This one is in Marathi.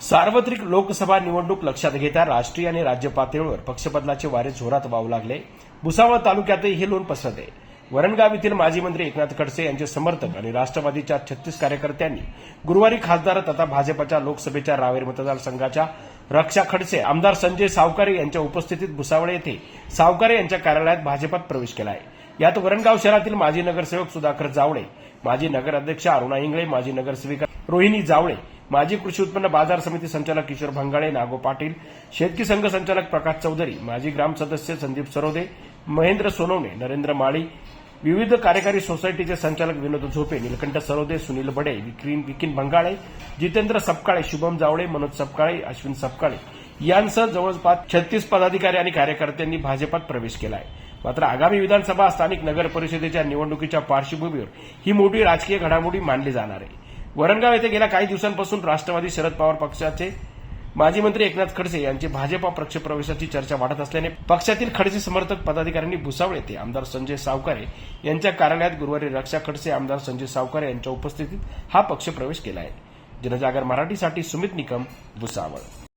सार्वत्रिक लोकसभा निवडणूक लक्षात घेता राष्ट्रीय आणि राज्य पातळीवर पक्षबदलाचे वारे जोरात वाहू लागले. भुसावळ तालुक्यातही हे लोण पसरले. वरणगाव येथील माजी मंत्री एकनाथ खडसे यांचे समर्थक आणि राष्ट्रवादीच्या छत्तीस कार्यकर्त्यांनी गुरुवारी खासदार तथा भाजपच्या लोकसभेच्या रावेर मतदारसंघाच्या रक्षा खडसे आमदार संजय सावकारे यांच्या उपस्थितीत भुसावळ येथे सावकारे यांच्या कार्यालयात भाजपात प्रवेश केला आहे यात वरणगाव शहरातील माजी नगरसेवक सुधाकर जावळे माजी नगराध्यक्ष अरुणा इंगळे माजी नगरसेविका रोहिणी जावळे माजी कृषी उत्पन्न बाजार समिती संचालक किशोर भंगाळे नागो पाटील शेतकी संघ संचालक प्रकाश चौधरी माजी ग्राम सदस्य संदीप सरोदे महेंद्र सोनवणे नरेंद्र माळी विविध कार्यकारी सोसायटीचे संचालक विनोद झोपे निलकंठ सरोदे सुनील बडे विक्रीन विकीन भंगाळे जितेंद्र सपकाळे शुभम जावळे मनोज सपकाळे अश्विन सपकाळे यांसह जवळपास छत्तीस पदाधिकारी आणि कार्यकर्त्यांनी भाजपात प्रवेश केला आहे मात्र आगामी विधानसभा स्थानिक नगर परिषदेच्या निवडणुकीच्या पार्श्वभूमीवर ही मोठी राजकीय घडामोडी मानली जाणार आहे. वरणगाव येथे गेल्या काही दिवसांपासून राष्ट्रवादी शरद पवार पक्षाचे माजी मंत्री एकनाथ खडसे यांची भाजपा पक्ष प्रवेशाची चर्चा वाढत असल्याने पक्षातील खडसे समर्थक पदाधिकाऱ्यांनी भुसावळ येथे आमदार संजय सावकारे यांच्या कार्यालयात गुरुवारी रक्षा खडसे आमदार संजय सावकारे यांच्या उपस्थितीत हा पक्ष प्रवेश केला आहे. जनजागर मराठीसाठी सुमित निकम भुसावळ.